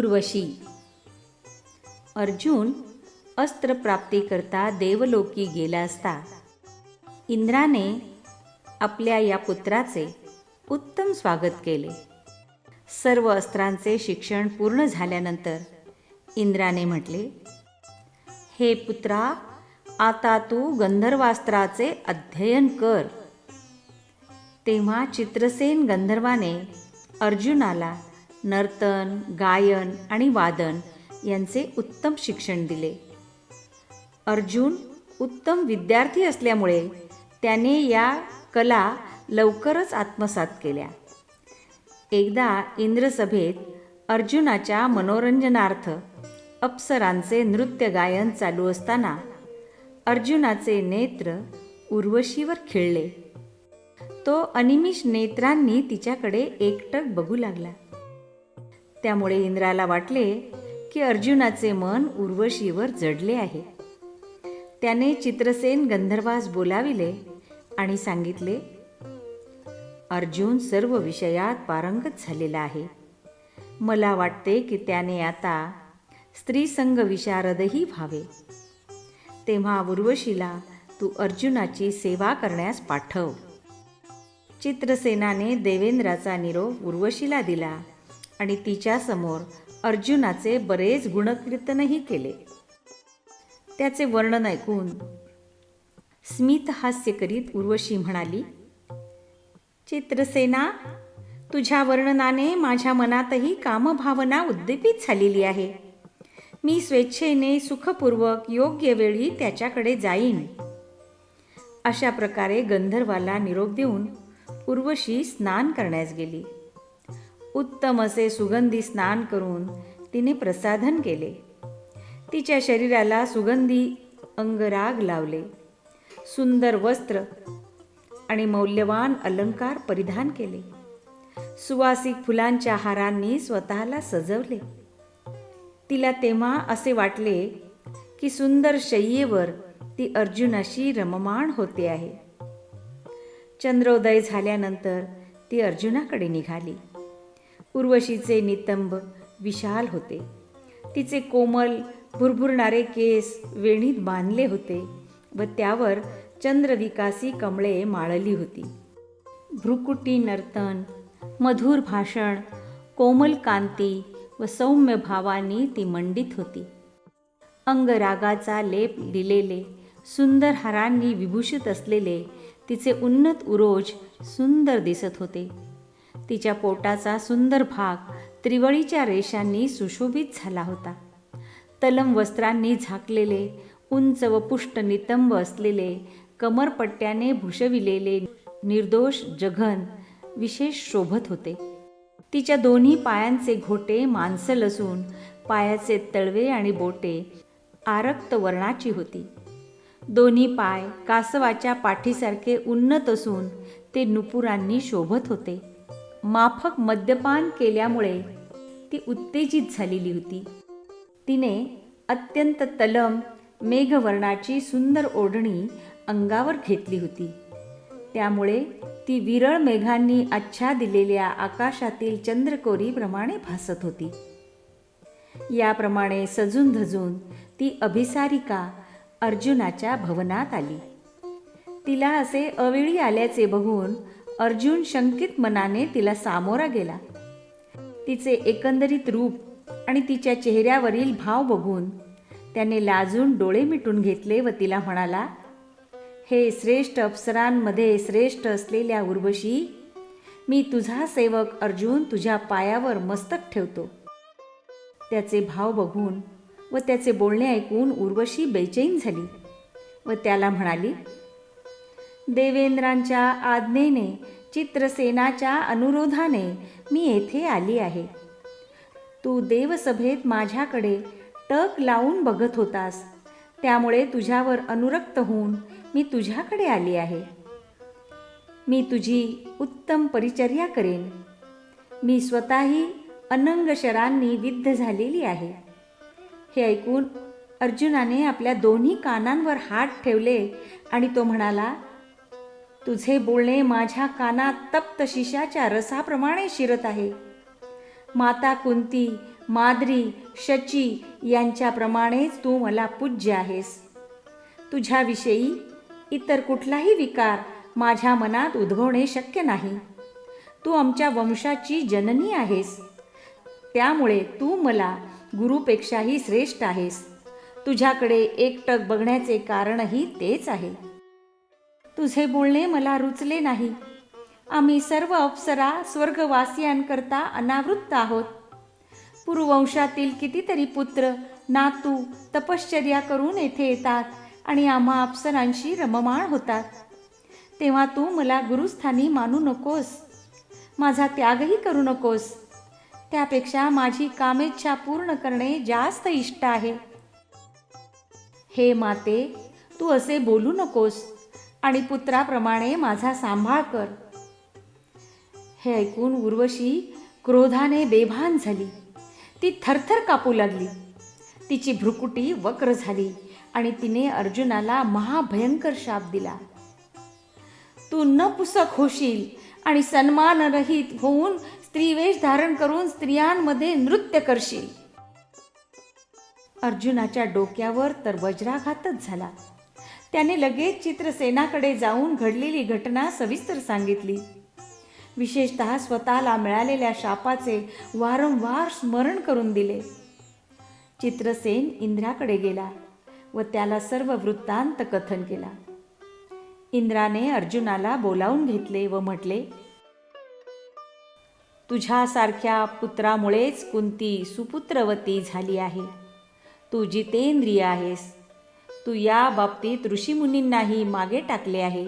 उर्वशी अर्जुन अस्त्रप्राप्तीकरता देवलोकी गेला असता. इंद्राने आपल्या या पुत्राचे उत्तम स्वागत केले. सर्व अस्त्रांचे शिक्षण पूर्ण झाल्यानंतर इंद्राने म्हटले हे पुत्रा आता तू गंधर्वास्त्राचे अध्ययन कर. तेव्हा चित्रसेन गंधर्वाने अर्जुनाला नर्तन गायन आणि वादन यांचे उत्तम शिक्षण दिले. अर्जुन उत्तम विद्यार्थी असल्यामुळे त्याने या कला लवकरच आत्मसात केल्या. एकदा इंद्रसभेत अर्जुनाच्या मनोरंजनार्थ अप्सरांचे नृत्य गायन चालू असताना अर्जुनाचे नेत्र उर्वशीवर खिळले. तो अनिमिष नेत्रांनी तिच्याकडे एकटक बघू लागला. त्यामुळे इंद्राला वाटले की अर्जुनाचे मन उर्वशीवर जडले आहे. त्याने चित्रसेन गंधर्वास बोलाविले आणि सांगितले अर्जुन सर्व विषयात पारंगत झालेला आहे. मला वाटते की त्याने आता स्त्रीसंग विशारदही व्हावे. तेव्हा उर्वशीला तू अर्जुनाची सेवा करण्यास पाठव. चित्रसेनाने देवेंद्राचा निरोप उर्वशीला दिला. आणि तिच्यासमोर अर्जुनाचे बरेच गुणकीर्तनही केले. त्याचे वर्णन ऐकून स्मित हास्य करीत उर्वशी म्हणाली चित्रसेना तुझ्या वर्णनाने माझ्या मनातही कामभावना उद्दीपित झालेली आहे. मी स्वेच्छेने सुखपूर्वक योग्य वेळी त्याच्याकडे जाईन. अशा प्रकारे गंधर्वाला निरोप देऊन उर्वशी स्नान करण्यास गेली. उत्तम असे सुगंधी स्नान करून तिने प्रसाधन केले. तिच्या शरीराला सुगंधी अंगराग लावले. सुंदर वस्त्र आणि मौल्यवान अलंकार परिधान केले. सुवासिक फुलांच्या हारांनी स्वतःला सजवले. तिला तेव्हा असे वाटले की सुंदर शय्येवर ती अर्जुनाशी रममाण होते आहे. चंद्रोदय झाल्यानंतर ती अर्जुनाकडे निघाली. उर्वशीचे नितंब विशाल होते. तिचे कोमल भुरभुरणारे केस वेणीत बांधले होते व त्यावर चंद्रविकासी कमळे माळली होती. भ्रुकुटी नर्तन मधुर भाषण कोमल कांती व सौम्य भावानी ती मंडित होती. अंगरागाचा लेप दिलेले सुंदर हारांनी विभूषित असलेले तिचे उन्नत उरोज सुंदर दिसत होते. तिच्या पोटाचा सुंदर भाग त्रिवळीच्या रेषांनी सुशोभित झाला होता. तलम वस्त्रांनी झाकलेले उंच व पुष्ट नितंब असलेले कमरपट्ट्याने भूषविलेले निर्दोष जघन विशेष शोभत होते. तिच्या दोन्ही पायांचे घोटे मांसल असून पायाचे तळवे आणि बोटे आरक्त वर्णाची होती. दोन्ही पाय कासवाच्या पाठीसारखे उन्नत असून ते नुपुरांनी शोभत होते. माफक मद्यपान केल्यामुळे ती उत्तेजित झालेली होती. तिने अत्यंत तलम मेघवर्णाची सुंदर ओढणी अंगावर घेतली होती. त्यामुळे ती विरळ मेघांनी आच्छा दिलेल्या आकाशातील चंद्रकोरीप्रमाणे भासत होती. याप्रमाणे सजून धजून ती अभिसारिका अर्जुनाच्या भवनात आली. तिला असे अवेळी आल्याचे बघून अर्जुन शंकित मनाने तिला सामोरा गेला. तिचे एकंदरीत रूप आणि तिच्या चेहऱ्यावरील भाव बघून त्याने लाजून डोळे मिटून घेतले व तिला म्हणाला हे श्रेष्ठ अप्सरांमध्ये श्रेष्ठ असलेल्या उर्वशी मी तुझा सेवक अर्जुन तुझ्या पायावर मस्तक ठेवतो. त्याचे भाव बघून व त्याचे बोलणे ऐकून उर्वशी बेचैन झाली व त्याला म्हणाली देवेंद्रांच्या आज्ञेने चित्रसेनाच्या अनुरोधाने मी येथे आली आहे. तू देवसभेत माझ्याकडे टक लावून बघत होतास. त्यामुळे तुझ्यावर अनुरक्त होऊन मी तुझ्याकडे आली आहे. मी तुझी उत्तम परिचर्या करेन. मी स्वतःही अनंग शरांनी विद्ध झालेली आहे. हे ऐकून अर्जुनाने आपल्या दोन्ही कानांवर हात ठेवले आणि तो म्हणाला तुझे बोलणे माझ्या कानात तप्त शिशाच्या रसाप्रमाणे शिरत आहे. माता कुंती माद्री शची यांच्याप्रमाणेच तू मला पूज्य आहेस. तुझ्याविषयी इतर कुठलाही विकार माझ्या मनात उद्भवणे शक्य नाही. तू आमच्या वंशाची जननी आहेस. त्यामुळे तू मला गुरुपेक्षाही श्रेष्ठ आहेस. तुझ्याकडे एकटक बघण्याचे कारणही तेच आहे. तुझे बोलणे मला रुचले नाही. आम्ही सर्व अप्सरा स्वर्गवासियांकरता अनावृत्त आहोत. पूर्ववंशातील कितीतरी पुत्र नातू तपश्चर्या करून येथे येतात आणि आम्हा अप्सरांशी रममाण होतात. तेव्हा तू मला गुरुस्थानी मानू नकोस. माझा त्यागही करू नकोस. त्यापेक्षा माझी कामेच्छा पूर्ण करणे जास्त इष्ट आहे. हे माते तू असे बोलू नकोस. आणि पुत्राप्रमाणे माझा सांभाळ कर. हे ऐकून उर्वशी क्रोधाने बेभान झाली. ती थरथर कापू लागली. तिची भ्रुकुटी वक्र झाली आणि तिने अर्जुनाला महाभयंकर शाप दिला. तू न पुसक होशील आणि सन्मानरहित होऊन स्त्रीवेश धारण करून स्त्रियांमध्ये नृत्य करशील. अर्जुनाच्या डोक्यावर तर वज्राघातच झाला. त्याने लगेच चित्रसेनाकडे जाऊन घडलेली घटना सविस्तर सांगितली. विशेषत स्वतःला मिळालेल्या शापाचे वारंवार स्मरण करून दिले. चित्रसेन इंद्राकडे गेला व त्याला सर्व वृत्तांत कथन केला. इंद्राने अर्जुनाला बोलावून घेतले व म्हटले तुझ्यासारख्या पुत्रामुळेच कुंती सुपुत्रवती झाली आहे. तू जितेंद्रिय आहेस. तू या बाबतीत ऋषीमुनींनाही मागे टाकले आहे.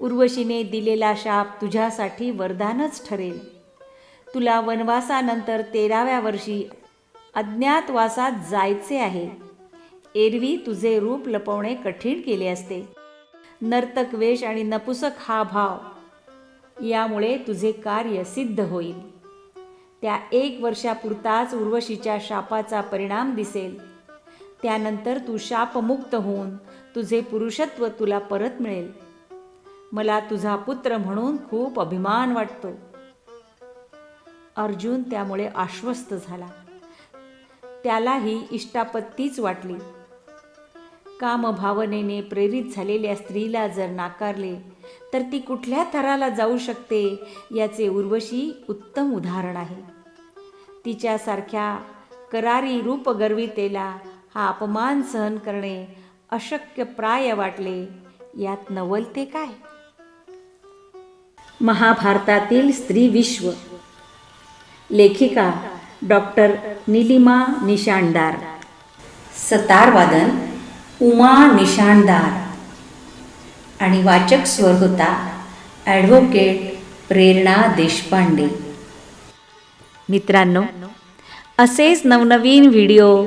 उर्वशीने दिलेला शाप तुझ्यासाठी वरदानच ठरेल. तुला वनवासानंतर तेराव्या वर्षी अज्ञातवासात जायचे आहे. एरवी तुझे रूप लपवणे कठीण केले असते. नर्तक वेश आणि नपुसक हा भाव यामुळे तुझे कार्य सिद्ध होईल. त्या एक वर्षापुरताच उर्वशीच्या शापाचा परिणाम दिसेल. त्यानंतर तू शापमुक्त होऊन तुझे पुरुषत्व तुला परत मिळेल. मला तुझा पुत्र म्हणून खूप अभिमान वाटतो. अर्जुन त्यामुळे आश्वस्त झाला. त्यालाही इष्टापत्तीच वाटली. कामभावनेने प्रेरित झालेल्या स्त्रीला जर नाकारले तर ती कुठल्या थराला जाऊ शकते याचे उर्वशी उत्तम उदाहरण आहे. तिच्यासारख्या करारी रूपगर्वितेला हा अपमान सहन करणे अशक्य प्राय वाटले. यात नवलते काय? महाभारतातील स्त्री विश्व. लेखिका डॉक्टर निलिमा निशाणदार. सतारवादन उमा निशाणदार. आणि वाचक स्वर होता ॲडव्होकेट प्रेरणा देशपांडे. मित्रांनो असेच नवनवीन व्हिडिओ